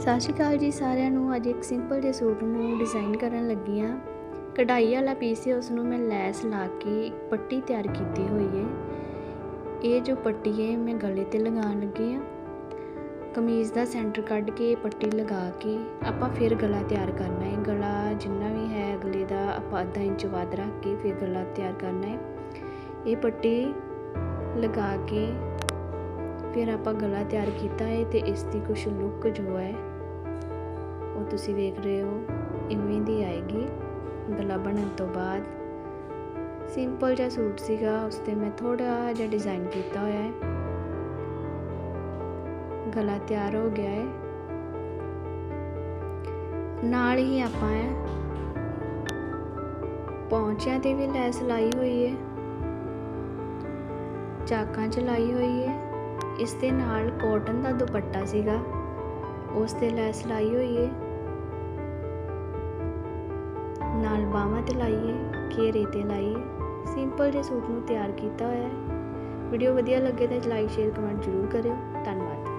ਸਤਿ ਸ਼੍ਰੀ ਅਕਾਲ ਜੀ ਸਾਰਿਆਂ ਨੂੰ। ਅੱਜ ਇੱਕ ਸਿੰਪਲ ਜਿਹੇ ਸੂਟ ਨੂੰ ਡਿਜ਼ਾਈਨ ਕਰਨ ਲੱਗੀ ਆ ਕਢਾਈ ਵਾਲਾ ਪੀਸ ਹੈ ਉਸ ਨੂੰ ਮੈਂ ਲੈਸ ਲਾ ਕੇ ਇੱਕ ਪੱਟੀ ਤਿਆਰ ਕੀਤੀ ਹੋਈ ਹੈ। ਇਹ ਜੋ ਪੱਟੀ ਹੈ, ਮੈਂ ਗਲੇ ਤੇ ਲਗਾਉਣ ਲੱਗੀ ਆ ਕਮੀਜ਼ ਦਾ ਸੈਂਟਰ ਕੱਢ ਕੇ ਪੱਟੀ ਲਗਾ ਕੇ ਆਪਾਂ ਫਿਰ ਗਲਾ ਤਿਆਰ ਕਰਨਾ ਹੈ। ਗਲਾ ਜਿੰਨਾ ਵੀ ਹੈ, ਅਗਲੇ ਦਾ ਆਪਾਂ ਅੱਧਾ ਇੰਚ ਵੱਧ ਰੱਖ ਕੇ ਫਿਰ ਗਲਾ ਤਿਆਰ ਕਰਨਾ ਹੈ। ਇਹ ਪੱਟੀ ਲਗਾ ਕੇ ਫਿਰ ਆਪਾਂ ਗਲਾ ਤਿਆਰ ਕੀਤਾ ਹੈ ਤੇ ਇਸ ਦੀ ਕੁਝ ਲੁੱਕ ਜੋ ਹੈ, ਉਹ ਤੁਸੀਂ ਵੇਖ ਰਹੇ ਹੋ, ਇਵੇਂ ਦੀ ਆਏਗੀ। ਗਲਾ ਬਣਨ ਤੋਂ ਬਾਅਦ ਸਿੰਪਲ ਜਿਹਾ ਸੂਟ ਸੀਗਾ, ਉਸ ਤੇ ਮੈਂ ਥੋੜਾ ਜਿਹਾ ਡਿਜ਼ਾਈਨ ਕੀਤਾ ਹੋਇਆ ਹੈ। ਗਲਾ ਤਿਆਰ ਹੋ ਗਿਆ ਹੈ। ਨਾਲ ਹੀ ਆਪਾਂ ਹੈ, ਪੌਂਚਿਆਂ ਤੇ ਵੀ ਲੈਸ ਲਾਈ ਹੋਈ ਹੈ। ਚਾਕਾਂ 'ਚ ਲਾਈ ਹੋਈ ਹੈ। ਇਸ ਦੇ ਨਾਲ ਕਾਟਨ ਦਾ ਦੁਪੱਟਾ ਸੀਗਾ। ਉਸ ਤੇ ਲੈਸ ਲਾਈ ਹੋਈ ਹੈ ਨਾਲ ਬਾਹਾਂ ਤੇ ਲਾਈਏ ਘੇਰੇ ਤੇ ਲਾਈਏ ਸਿੰਪਲ ਜਿਹੇ ਸੂਟ ਨੂੰ ਤਿਆਰ ਕੀਤਾ ਹੋਇਆ ਹੈ। ਵੀਡੀਓ ਵਧੀਆ ਲੱਗੇ ਤਾਂ ਲਾਈਕ ਸ਼ੇਅਰ ਕਮੈਂਟ ਜ਼ਰੂਰ ਕਰਿਓ। ਧੰਨਵਾਦ।